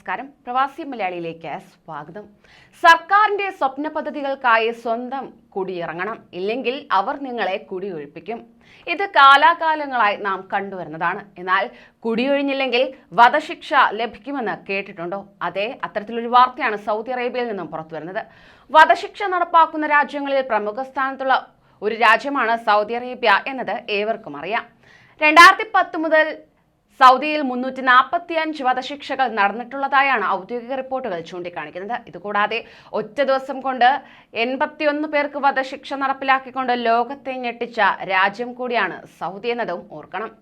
നമസ്കാരം. പ്രവാസി മലയാളിയിലേക്ക് സ്വാഗതം. സർക്കാരിന്റെ സ്വപ്ന പദ്ധതികൾക്കായി സ്വന്തം കുടിയിറങ്ങണം. ഇല്ലെങ്കിൽ അവർ നിങ്ങളെ കുടിയൊഴിപ്പിക്കും. ഇത് കാലാകാലങ്ങളായി നാം കണ്ടുവരുന്നതാണ്. എന്നാൽ കുടിയൊഴിഞ്ഞില്ലെങ്കിൽ വധശിക്ഷ ലഭിക്കുമെന്ന് കേട്ടിട്ടുണ്ടോ? അതെ അത്തരത്തിലൊരു വാർത്തയാണ് സൗദി അറേബ്യയിൽ നിന്നും പുറത്തുവരുന്നത്. വധശിക്ഷ നടപ്പാക്കുന്ന രാജ്യങ്ങളിൽ പ്രമുഖ സ്ഥാനത്തുള്ള ഒരു രാജ്യമാണ് സൗദി അറേബ്യ എന്നത് ഏവർക്കും അറിയാം. രണ്ടായിരത്തി പത്ത് മുതൽ സൗദിയിൽ മുന്നൂറ്റി നാൽപ്പത്തി അഞ്ച് വധശിക്ഷകൾ നടന്നിട്ടുള്ളതായാണ് ഔദ്യോഗിക റിപ്പോർട്ടുകൾ ചൂണ്ടിക്കാണിക്കുന്നത്. ഇതുകൂടാതെ ഒറ്റ ദിവസം കൊണ്ട് എൺപത്തിയൊന്ന് പേർക്ക് വധശിക്ഷ നടപ്പിലാക്കിക്കൊണ്ട് ലോകത്തെ ഞെട്ടിച്ച രാജ്യം കൂടിയാണ് സൗദി എന്നതും ഓർക്കണം.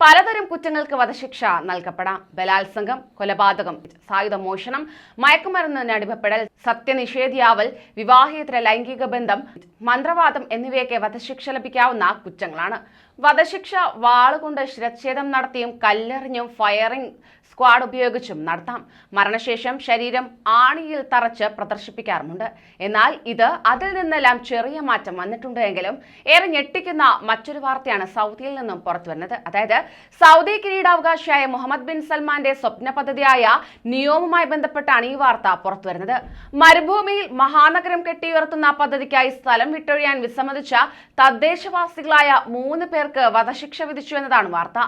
പലതരം കുറ്റങ്ങൾക്ക് വധശിക്ഷ നൽകപ്പെടാം. ബലാത്സംഗം കൊലപാതകം സായുധ മോഷണം മയക്കുമരുന്ന് അടിമപ്പെടൽ സത്യനിഷേധിയാവൽ വിവാഹേതര ലൈംഗിക ബന്ധം മന്ത്രവാദം എന്നിവയൊക്കെ വധശിക്ഷ ലഭിക്കാവുന്ന കുറ്റങ്ങളാണ്. വധശിക്ഷ വാളുകൊണ്ട് ശിരച്ഛേദം നടത്തിയും കല്ലെറിഞ്ഞും ഫയറിംഗ് സ്ക്വാഡ് ഉപയോഗിച്ചും നടത്താം. മരണശേഷം ശരീരം ആണിയിൽ തറച്ച് പ്രദർശിപ്പിക്കാറുമുണ്ട്. എന്നാൽ ഇത് അതിൽ നിന്നെല്ലാം ചെറിയ മാറ്റം വന്നിട്ടുണ്ട് എങ്കിലും ഏറെ ഞെട്ടിക്കുന്ന മറ്റൊരു വാർത്തയാണ് സൗദിയിൽ നിന്നും പുറത്തു വരുന്നത്. അതായത് സൗദി കിരീടാവകാശിയായ മുഹമ്മദ് ബിൻ സൽമാന്റെ സ്വപ്ന പദ്ധതിയായ നിയോമുമായി ബന്ധപ്പെട്ടാണ് ഈ വാർത്ത പുറത്തു വരുന്നത്. മരുഭൂമിയിൽ മഹാനഗരം കെട്ടിയുയർത്തുന്ന പദ്ധതിക്കായി സ്ഥലം വിട്ടൊഴിയാൻ വിസമ്മതിച്ച തദ്ദേശവാസികളായ മൂന്ന് പേർക്ക് വധശിക്ഷ വിധിച്ചു എന്നതാണ് വാർത്ത.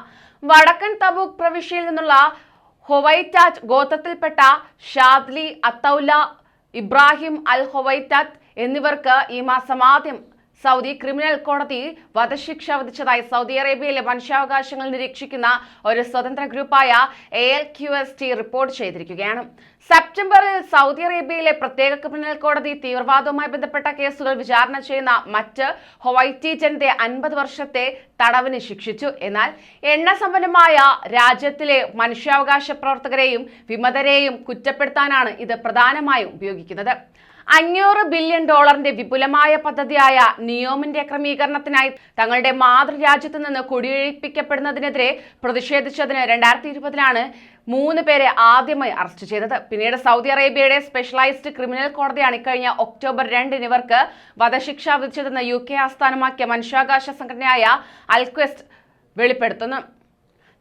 വടക്കൻ തബൂക്ക് പ്രവിശ്യയിൽ നിന്നുള്ള ഹൊവൈറ്റാറ്റ് ഗോത്രത്തിൽപ്പെട്ട ഷാദ്ലി അത്തൌല ഇബ്രാഹിം അൽ ഹൊവൈറ്റാറ്റ് എന്നിവർക്ക് ഈ മാസം ആദ്യം സൗദി ക്രിമിനൽ കോടതി വധശിക്ഷ വിധിച്ചതായി സൗദി അറേബ്യയിലെ മനുഷ്യാവകാശങ്ങൾ നിരീക്ഷിക്കുന്ന ഒരു സ്വതന്ത്ര ഗ്രൂപ്പായ A L Q S T report ചെയ്തിരിക്കുകയാണ്. സെപ്റ്റംബറിൽ സൗദി അറേബ്യയിലെ പ്രത്യേക ക്രിമിനൽ കോടതി തീവ്രവാദവുമായി ബന്ധപ്പെട്ട കേസുകൾ വിചാരണ ചെയ്യുന്ന മറ്റ് ഹൊവൈറ്റി ജനത്തെ അൻപത് വർഷത്തെ തടവിന് ശിക്ഷിച്ചു. എന്നാൽ എണ്ണ സമ്പന്നമായ രാജ്യത്തിലെ മനുഷ്യാവകാശ പ്രവർത്തകരെയും വിമതരെയും കുറ്റപ്പെടുത്താനാണ് ഇത് പ്രധാനമായും ഉപയോഗിക്കുന്നത്. അഞ്ഞൂറ് ബില്യൺ ഡോളറിന്റെ വിപുലമായ പദ്ധതിയായ നിയോമിന്റെ ക്രമീകരണത്തിനായി തങ്ങളുടെ മാതൃരാജ്യത്ത് നിന്ന് കുടിയൊഴിപ്പിക്കപ്പെടുന്നതിനെതിരെ പ്രതിഷേധിച്ചതിന് രണ്ടായിരത്തി ഇരുപതിലാണ് മൂന്ന് പേരെ ആദ്യമായി അറസ്റ്റ് ചെയ്തത്. പിന്നീട് സൗദി അറേബ്യയുടെ സ്പെഷ്യലൈസ്ഡ് ക്രിമിനൽ കോടതിയാണ് ഇക്കഴിഞ്ഞ ഒക്ടോബർ രണ്ടിന് ഇവർക്ക് വധശിക്ഷ വിധിച്ചതെന്ന് യു കെ ആസ്ഥാനമാക്കിയ മനുഷ്യാവകാശ സംഘടനയായ അൽക്വസ്റ്റ് വെളിപ്പെടുത്തുന്നു.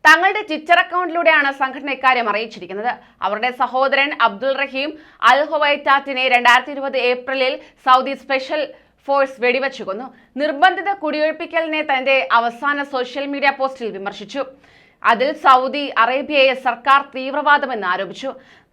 തങ്ങളുടെ ട്വിറ്റർ അക്കൗണ്ടിലൂടെയാണ് സംഘടന ഇക്കാര്യം അറിയിച്ചിരിക്കുന്നത്. അവരുടെ സഹോദരൻ അബ്ദുൾ റഹീം അൽ ഹൊവൈറ്റാറ്റിനെ രണ്ടായിരത്തി ഇരുപത് ഏപ്രിലിൽ സൗദി സ്പെഷ്യൽ ഫോഴ്സ് വെടിവെച്ചു കൊന്നു. നിർബന്ധിത കുടിയൊഴിപ്പിക്കലിനെ തന്റെ അവസാന സോഷ്യൽ മീഡിയ പോസ്റ്റിൽ വിമർശിച്ചു. അതിൽ സൗദി അറേബ്യയെ സർക്കാർ തീവ്രവാദമെന്ന് ആരോപിച്ചു.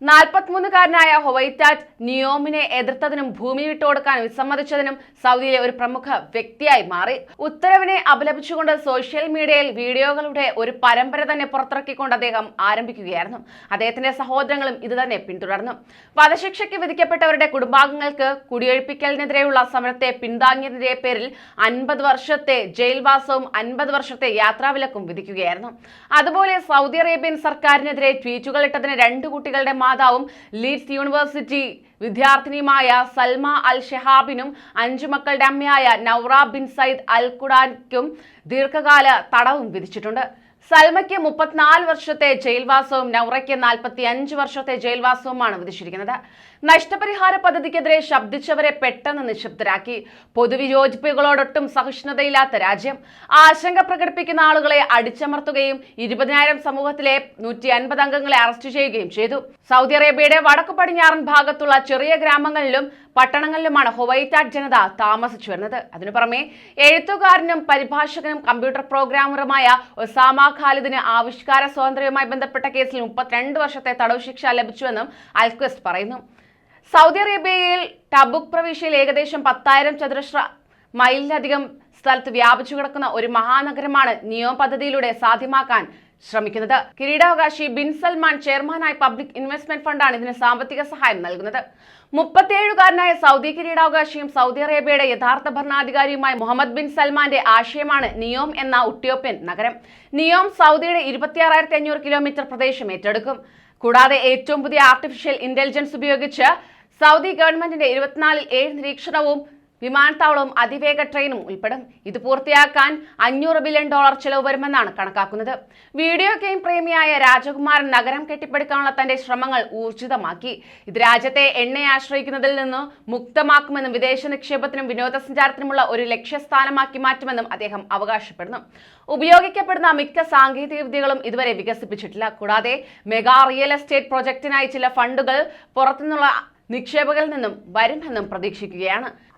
നാൽപ്പത്തിമൂന്നുകാരനായ ഹൊവൈറ്റാറ്റ് നിയോമിനെ എതിർത്തതിനും ഭൂമി വിട്ടുകൊടുക്കാൻ വിസമ്മതിച്ചതിനും സൗദിയിലെ ഒരു പ്രമുഖ വ്യക്തിയായി മാറി. ഉത്തരവിനെ അപലപിച്ചുകൊണ്ട് സോഷ്യൽ മീഡിയയിൽ വീഡിയോകളുടെ ഒരു പരമ്പര തന്നെ പുറത്തിറക്കിക്കൊണ്ട് അദ്ദേഹം ആരംഭിക്കുകയായിരുന്നു. അദ്ദേഹത്തിന്റെ സഹോദരങ്ങളും ഇത് തന്നെ പിന്തുടർന്നു. വധശിക്ഷയ്ക്ക് വിധിക്കപ്പെട്ടവരുടെ കുടുംബാംഗങ്ങൾക്ക് കുടിയൊഴിപ്പിക്കലിനെതിരെയുള്ള സമരത്തെ പിന്താങ്ങിയതിന്റെ പേരിൽ അൻപത് വർഷത്തെ ജയിൽവാസവും അൻപത് വർഷത്തെ യാത്രാവിലക്കും വിധിക്കുകയായിരുന്നു. അതുപോലെ സൗദി അറേബ്യൻ സർക്കാരിനെതിരെ ട്വീറ്റുകൾ ഇട്ടതിന് രണ്ട് കുട്ടികളുടെ മാതാവും ലീഡ്സ് യൂണിവേഴ്സിറ്റി വിദ്യാർത്ഥിനിയുമായ സൽമ അൽ ഷെഹാബിനും അഞ്ചു മക്കളുടെ അമ്മയായ നൗറ ബിൻ സയ്യിദ് അൽ കുഡാൻക്കും ദീർഘകാല തടവും വിധിച്ചിട്ടുണ്ട്. സൽമയ്ക്ക് മുപ്പത്തിനാല് വർഷത്തെ ജയിൽവാസവും നൗറയ്ക്ക് നാൽപ്പത്തി അഞ്ച് വർഷത്തെ ജയിൽവാസവുമാണ് വിധിച്ചിരിക്കുന്നത്. നഷ്ടപരിഹാര പദ്ധതിക്കെതിരെ ശബ്ദിച്ചവരെ പെട്ടെന്ന് നിശബ്ദരാക്കി. പൊതുവിയോജിപ്പുകളോടൊട്ടും സഹിഷ്ണുതയില്ലാത്ത രാജ്യം. ആശങ്ക പ്രകടിപ്പിക്കുന്ന ആളുകളെ അടിച്ചമർത്തുകയും ഇരുപതിനായിരം സമൂഹത്തിലെ നൂറ്റി അൻപത് അംഗങ്ങളെ അറസ്റ്റ് ചെയ്യുകയും ചെയ്തു. സൗദി അറേബ്യയുടെ വടക്കു പടിഞ്ഞാറൻ ഭാഗത്തുള്ള ചെറിയ ഗ്രാമങ്ങളിലും പട്ടണങ്ങളിലുമാണ് ഹൊവൈറ്റാറ്റ് ജനത താമസിച്ചു വരുന്നത്. അതിനു പുറമെ എഴുത്തുകാരനും പരിഭാഷകനും കമ്പ്യൂട്ടർ പ്രോഗ്രാമറുമായ ഒസാമ ഖാലിദിന് ആവിഷ്കാര സ്വാതന്ത്ര്യവുമായി ബന്ധപ്പെട്ട കേസിൽ മുപ്പത്തിരണ്ട് വർഷത്തെ തടവ് ശിക്ഷ ലഭിച്ചുവെന്നും അൽക്വസ്റ്റ് പറയുന്നു. സൗദി അറേബ്യയിൽ ടബുക് പ്രവിശ്യയിൽ ഏകദേശം പത്തായിരം ചതുരശ്ര മൈലിലധികം സ്ഥലത്ത് വ്യാപിച്ചു കിടക്കുന്ന ഒരു മഹാനഗരമാണ് നിയോ പദ്ധതിയിലൂടെ സാധ്യമാക്കാൻ ശ്രമിക്കുന്നത്. കിരീടാവകാശി ബിൻ സൽമാൻ ചെയർമാനായ പബ്ലിക് ഇൻവെസ്റ്റ്മെന്റ് ഫണ്ടാണ് ഇതിന് സാമ്പത്തിക സഹായം നൽകുന്നത്. മുപ്പത്തിയേഴുകാരനായ സൗദി കിരീടാവകാശിയും സൗദി അറേബ്യയുടെ യഥാർത്ഥ ഭരണാധികാരിയുമായ മുഹമ്മദ് ബിൻ സൽമാന്റെ ആശയമാണ് നിയോം എന്ന ഉട്ടിയോപ്യൻ നഗരം. നിയോം സൗദിയുടെ ഇരുപത്തിയാറായിരത്തി അഞ്ഞൂറ് കിലോമീറ്റർ പ്രദേശം ഏറ്റെടുക്കും. കൂടാതെ ഏറ്റവും പുതിയ ആർട്ടിഫിഷ്യൽ ഇന്റലിജൻസ് ഉപയോഗിച്ച് സൗദി ഗവൺമെന്റിന്റെ ഇരുപത്തിനാലിൽ ഏഴ് നിരീക്ഷണവും വിമാനത്താവളവും അതിവേഗ ട്രെയിനും ഉൾപ്പെടും. ഇത് പൂർത്തിയാക്കാൻ അഞ്ഞൂറ് ബില്യൺ ഡോളർ ചെലവ് വരുമെന്നാണ് കണക്കാക്കുന്നത്. വീഡിയോ ഗെയിം പ്രേമിയായ രാജകുമാരൻ നഗരം കെട്ടിപ്പടുക്കാനുള്ള തന്റെ ശ്രമങ്ങൾ ഊർജിതമാക്കി. ഇത് രാജ്യത്തെ എണ്ണയെ ആശ്രയിക്കുന്നതിൽ നിന്ന് മുക്തമാക്കുമെന്നും വിദേശ നിക്ഷേപത്തിനും വിനോദസഞ്ചാരത്തിനുമുള്ള ഒരു ലക്ഷ്യസ്ഥാനമാക്കി മാറ്റുമെന്നും അദ്ദേഹം അവകാശപ്പെടുന്നു. ഉപയോഗിക്കപ്പെടുന്ന മിക്ക സാങ്കേതിക വിദ്യകളും ഇതുവരെ വികസിപ്പിച്ചിട്ടില്ല. കൂടാതെ മെഗാ റിയൽ എസ്റ്റേറ്റ് പ്രൊജക്ടിനായി ചില ഫണ്ടുകൾ പുറത്തുനിന്നുള്ള നിക്ഷേപകരിൽ നിന്നും വരുമെന്നും പ്രതീക്ഷിക്കുകയാണ്.